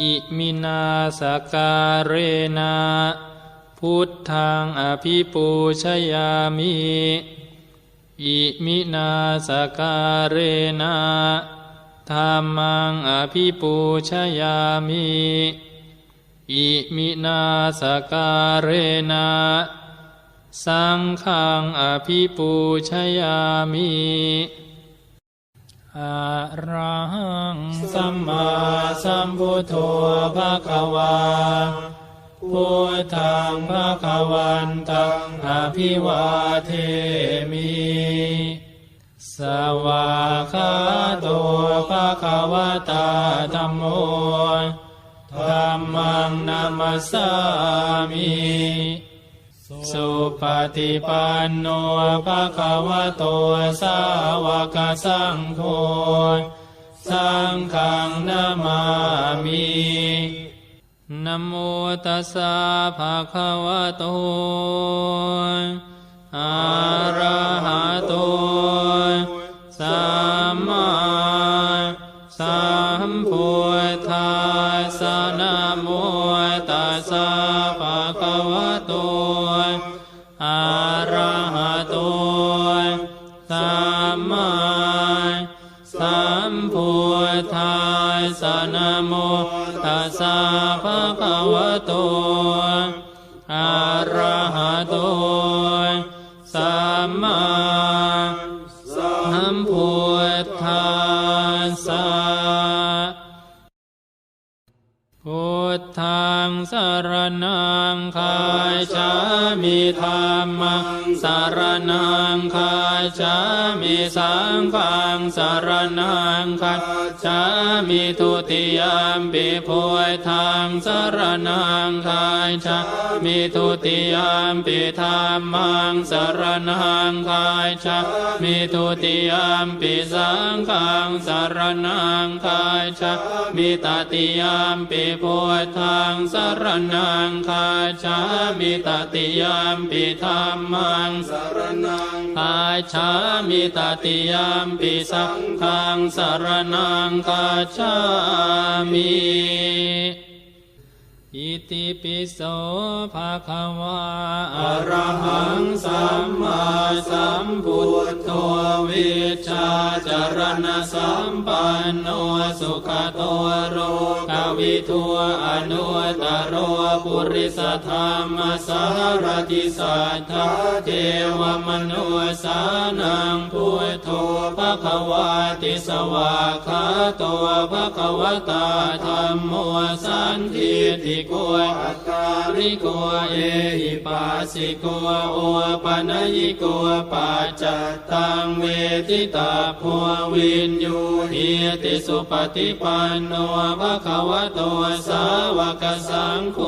อิมินาสการเรนะพุทธังอภิปูชยามิอิมินาสการเรนะธรรมังอภิปูชยามิอิมินาสการเรนะสังฆังอภิปูชยามิ อะระหังสัมมาสัมพุทโธภะคะวาพุทธังภะคะวันตังอภิวาเทมิสวาคาโตภะคะวะตาธัมโมธัมมังนามัสสามิ สุปฏิปันโนภะคะวะโตสาวกสังโฆสังฆังนามามินโมตัสสะภะคะวะโตอะระ อะระหะโตสัมมาสัมพุทธัสสะพุทธังสารนังคายชามิธรรมัง สารนังคายชามิสังฆังสารนังคายชามิทุติยามปิพุทธังสารนังคายชามิทุติยามปิธรรมังสารนังคายชามิทุติยามปิสังฆังสารนังคายชามิตติยามปิพุทธังสารนังคาชามิตติยามปิธรรมังสรณังคาชามิตติยามปิสังฆังสารนังคาชามิ อิติปิโสภะคะวะอรหังสัมมาสัมพุทโธวิชาจารณะสัมปันโนสุขโตโรกวิทัวอนุตตรโรปุริสธรรมสารติสัทธาเทวมนุสานังพุทโธภะคะวะติสวาคาโตภะคะวะตาธรรมโมสันทิติโกอัตตาริโกเอหิปัสสิโกโอปะนยิโกปัจจตังเวทิตาภัววินยูหิติสุปฏิปันโนภะคะวะโตสาวกสังโฆ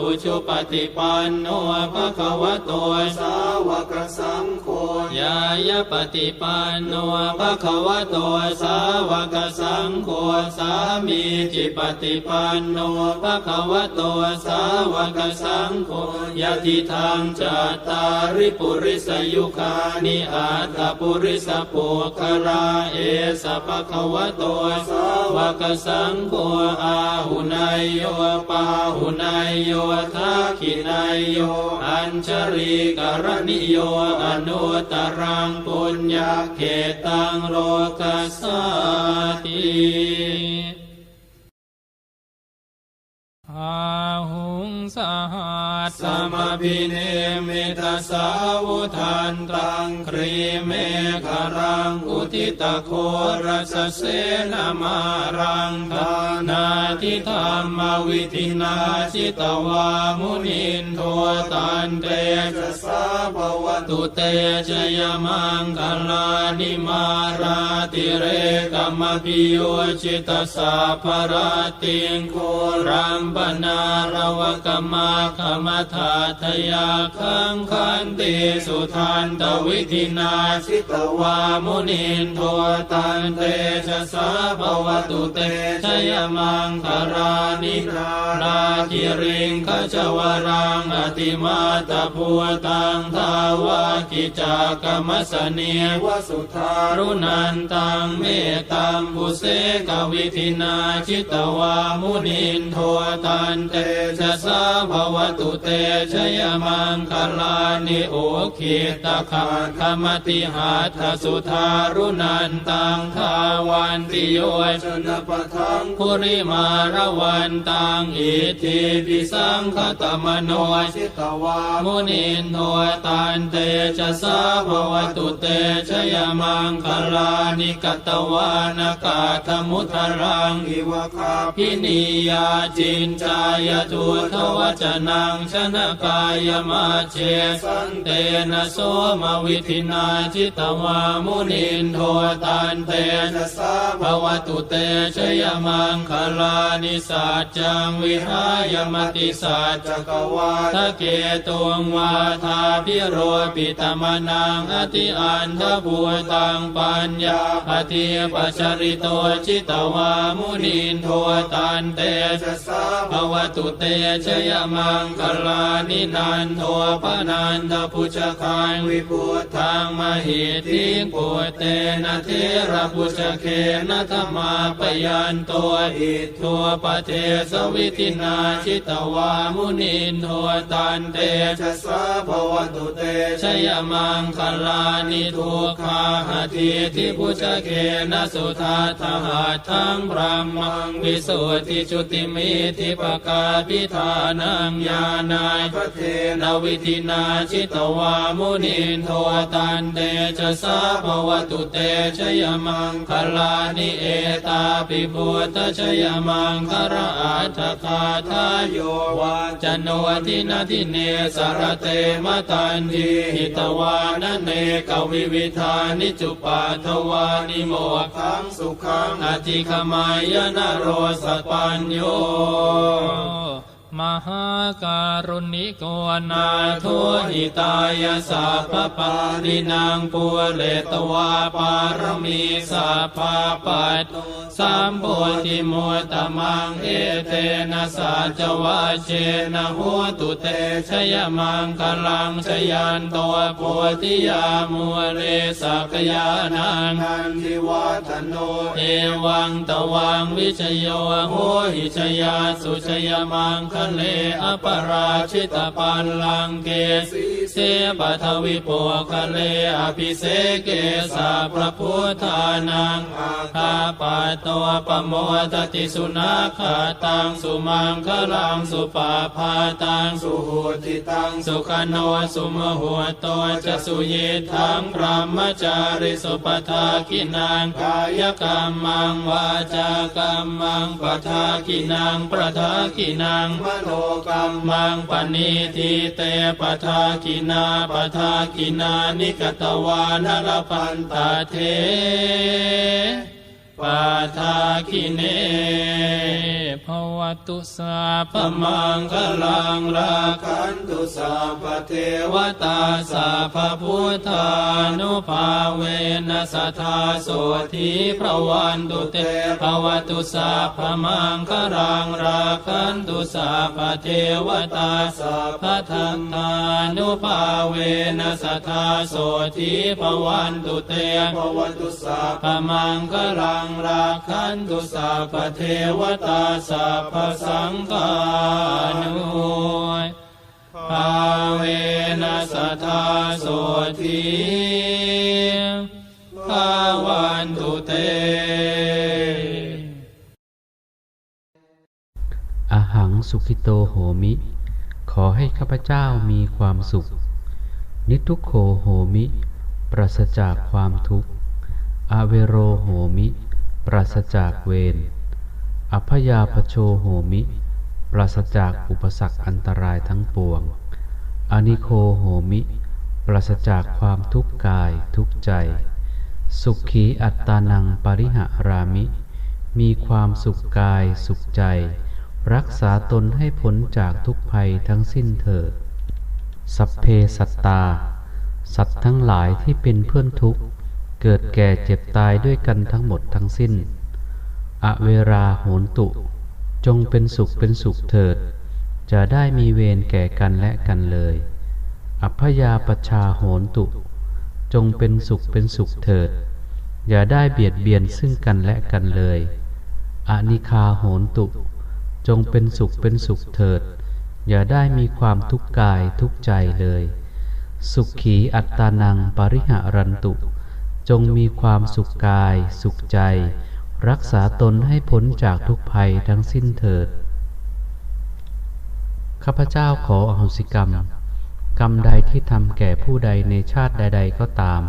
อุชุปฏิปันโนภะคะวะโตสาวกสังโฆ ยายปฏิปันโนภะคะวะโตสาวกสังโฆสามีจิปฏิปันโนภะคะวะโตสาวกสังโฆยะทิทางจัตตาริปุริสยุคานิอัตปุริสปุคราเอสะภะคะวะโตสาวกสังโฆอาหุนายโยปาหุนายโยทักขินายโยอัญชริกรณิโยอนุตรังปุญญาเขตังโลกัสสาติอาหุงสหัส สมพิเนมิตาสาวุทันตังครีเมฆรังอุทิตโครัสเสนามารังทานาทิธรรมวิธินาชิตวามุนินโทตันเตจะสาภวตุเตชยมังคลานิมาราติเรกมพิโยชิตสาภราติงโครัมปนารวกมาขมทาทยาคังคันติสุทันตวิธินาชิตวามุนินโทตันเตชะสาภวตุเตชยมังคารานินาราคิริงขจวรังอติมาตภูตังทาวากิจากรรมสเนียวสุทารุนันตังเมตตัมบุเสกวิธินาชิตวามุนินโทตันเตชะสาภวตุเตชยมังคลานิโอคิตาคาคมติหาทสุทารุนันตังทาวันติโยชนปทังภุริมารวันตังอิทิปิสังคตมโนชิตวามุนินโทตันเตชะสาภวตุเตชยมังคลานิกตวานากาธมุทรังอิวคาพินิยาจินจายทุทวจนังชนกายมาเชสันเตนะโสมวิธินาจิตวามุนินโทตันเตชะสาภวตุเตชยมังคลานิสัจจังวิหายมติสัจจกวาทะเกตุงวาทาพิโรปิตมนังอติอันทบูตังปัญญาปฏิปัจริโตจิตวามุนินโทตันเตชะสาภวตุเตชยมังคลลานินันโทปนันทพุชคังวิพุทธังมหิทิปุเตนะเทระพุชเคนะธรรมาปยันตัวอิทัวปเทสวิธินาชิตวามุนินโทตันเตชะสาภวตุเตชยมังคลานิทุกขาหทิทิพุชเคนะสุทาทหาทั้งพระมังวิสุทธิจุติมิทิปกาพิธานังญาณายพระเทนวิธินาชิตวามุนินโทตันเตชะสาภวตุเตชยมังคลานิเอตาปิพุทธชยมังคระอาทคาทายโยวาจโนทินาทิเนสารเตมตันทีหิตวานเนกวิวิธานิจุปาทวานิโมขังสุขังอธิคมายนโรสปัญโย มหาการุณิโกนาโทหิตายาสัพพปารินางปุเรตวาปารมีสัพพปัต สัมโพธิมุตมังเอเตนะสัจวะเชนะโหตุเตชยมังคลังชยันตัวโพธิยามัวเรสักยานังนันทิวัฒโนเอวังตวังวิชโยโหหิชยาสุชยมังคะเลอปราชิตปันลังเกสีเสปัทวิโปคะเลอภิเสเกสาพระพุทธานังอาคาปะตัวปโมตติสุนาคาตังสุมังคลังสุปาพาตังสุโหติตังสุขโนสุมหัวตัวจะสุเยทังพรหมจาริสุปทาคินางกายกรรมังวาจากรรมังปทาคินางประทาคินางมโนกรรมังปณิทิเตปทาคินาปทาคินานิกตวานรพันตาเท ปาทาคิเนภวตุสาพมังคลังราคันตุสาพเทวตาสาพพุทธานุภาเวนัสทธาโสธีพระวันตุเตภวตุสาพมังคลังราคันตุสาพเทวตาสาพทัตตานุภาเวนัสทธาโสธีพระวันตุเตภวตุสาพมังคลังงราคันตุสาพเทวตาสาพสังฆานุภาเวนัสทธาโสธีภาวันตุเต อหังสุขิโตโหมิ ขอให้ข้าพเจ้ามีความสุข นิทุกโขโหมิ ปราศจากความทุกข์ อเวโรโหมิ ปราศจากเวร อัพยาปโชโหมิ ปราศจากอุปสรรคอันตรายทั้งปวงอานิโคโหมิ ปราศจากความทุกข์กายทุกใจ สุขีอัตตานังปริหารามิ มีความสุขกายสุขใจ รักษาตนให้พ้นจากทุกภัยทั้งสิ้นเถิด สัพเพสัตตา สัตว์ทั้งหลายที่เป็นเพื่อนทุกข์ เกิดแก่เจ็บตายด้วยกันทั้งหมดทั้งสิ้น อเวราโหนตุ จงเป็นสุขเป็นสุขเถิด จะได้มีเวรแก่กันและกันเลย อัพยาปชาโหนตุ จงเป็นสุขเป็นสุขเถิด อย่าได้เบียดเบียนซึ่งกันและกันเลย อนิคาโหนตุ จงเป็นสุขเป็นสุขเถิด อย่าได้มีความทุกข์กายทุกข์ใจเลย สุขขีอัตตานังปริหารันตุ จงมีความสุขกาย สุขใจ รักษาตนให้พ้นจากทุกภัยทั้งสิ้นเถิด ข้าพเจ้าขออโหสิกรรม กรรมใดที่ทำแก่ผู้ใดในชาติใด ๆ ก็ตาม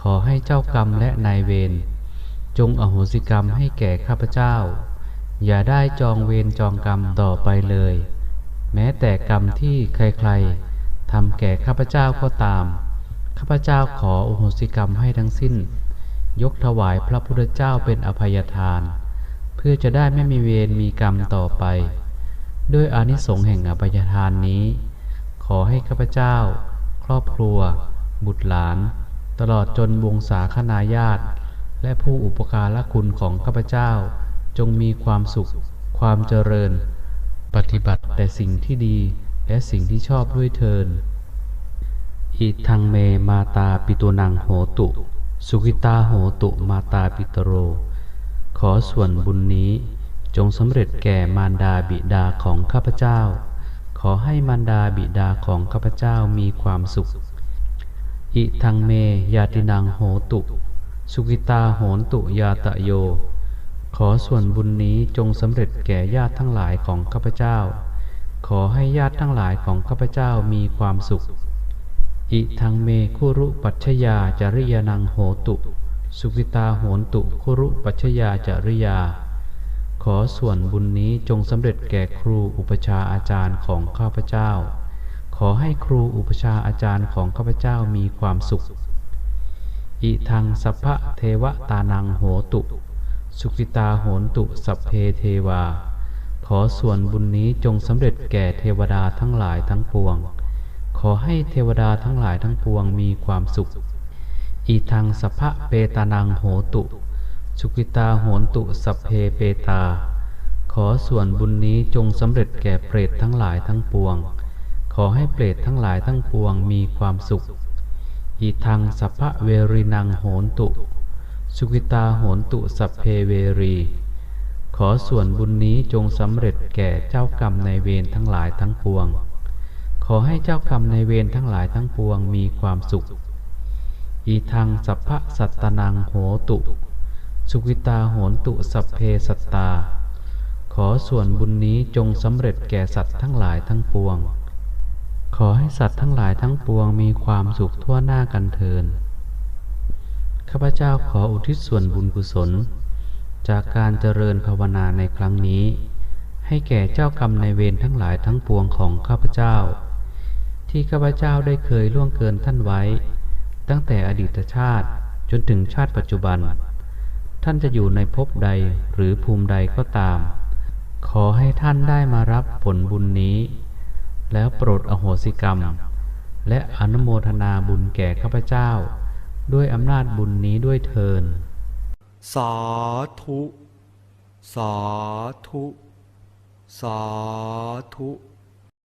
ขอให้เจ้ากรรมและนายเวรจงอโหสิกรรมให้แก่ข้าพเจ้า อย่าได้จองเวรจองกรรมต่อไปเลย แม้แต่กรรมที่ใครๆทำแก่ข้าพเจ้าก็ตาม ข้าพเจ้าขออโหสิกรรมให้ทั้งสิ้น ยกถวายพระพุทธเจ้าเป็นอภัยทาน เพื่อจะได้ไม่มีเวรมีกรรมต่อไป ด้วยอานิสงส์แห่งอภัยทานนี้ ขอให้ข้าพเจ้า ครอบครัว บุตรหลาน ตลอดจนวงศาคณาญาติ และผู้อุปการะคุณของข้าพเจ้า จงมีความสุข ความเจริญ ปฏิบัติแต่สิ่งที่ดีและสิ่งที่ชอบด้วยเทิน อิทังเมมาตาปิตุนังโหตุ สุขิตาโหตุมาตาปิตโร ขอส่วนบุญนี้จงสำเร็จแก่มารดาบิดาของข้าพเจ้า ขอให้มารดาบิดาของข้าพเจ้ามีความสุข อิทังเมยาตินังโหตุ สุขิตาโหนตุยาตะโย ขอส่วนบุญนี้จงสำเร็จแก่ญาติทั้งหลายของข้าพเจ้า ขอให้ญาติทั้งหลายของข้าพเจ้ามีความสุข อิทังเมคุรุปัชยาจริยานังโหตุ สุขิตาโหนตุคุรุปัชยาจริยา ขอส่วนบุญนี้จงสำเร็จแก่ครูอุปชาอาจารย์ของข้าพเจ้า ขอให้ครูอุปชาอาจารย์ของข้าพเจ้ามีความสุข อิทังสัพพะเทวตานังโหตุ สุขิตาโหนตุสัพเพเทวา ขอส่วนบุญนี้จงสำเร็จแก่เทวดาทั้งหลายทั้งปวง ขอให้เทวดาทั้งหลายทั้งปวงมีความสุข อีทังสัพพะเปตานังโหตุสุกิตาโหนตุสัพเพเปตา ขอส่วนบุญนี้จงสำเร็จแก่เปรตทั้งหลายทั้งปวง ขอให้เปรตทั้งหลายทั้งปวงมีความสุข อีทังสัพพะเวรินังโหนตุ สุกิตาโหนตุสัพเพเวรี ขอส่วนบุญนี้จงสำเร็จแก่เจ้ากรรมในเวรทั้งหลายทั้งปวง ขอให้เจ้ากรรมในเวรทั้งหลายทั้งปวงมีความสุข อีทังสัพพะสัตตนังโหตุ สุกิตาโหนตุสัพเพสัตตา ขอส่วนบุญนี้จงสำเร็จแก่สัตว์ทั้งหลายทั้งปวง ขอให้สัตว์ทั้งหลายทั้งปวงมีความสุขทั่วหน้ากันเทินข้าพเจ้าขออุทิศส่วนบุญกุศล จากการเจริญภาวนาในครั้งนี้ ให้แก่เจ้ากรรมในเวรทั้งหลายทั้งปวงของข้าพเจ้า ที่ข้าพเจ้าได้เคยล่วงเกินท่านไว้ ตั้งแต่อดีตชาติจนถึงชาติปัจจุบัน ท่านจะอยู่ในภพใดหรือภูมิใดก็ตาม ขอให้ท่านได้มารับผลบุญนี้ แล้วโปรดอโหสิกรรม และอนุโมทนาบุญแก่ข้าพเจ้า ด้วยอำนาจบุญนี้ด้วยเทินสาธุ สาธุ สาธุ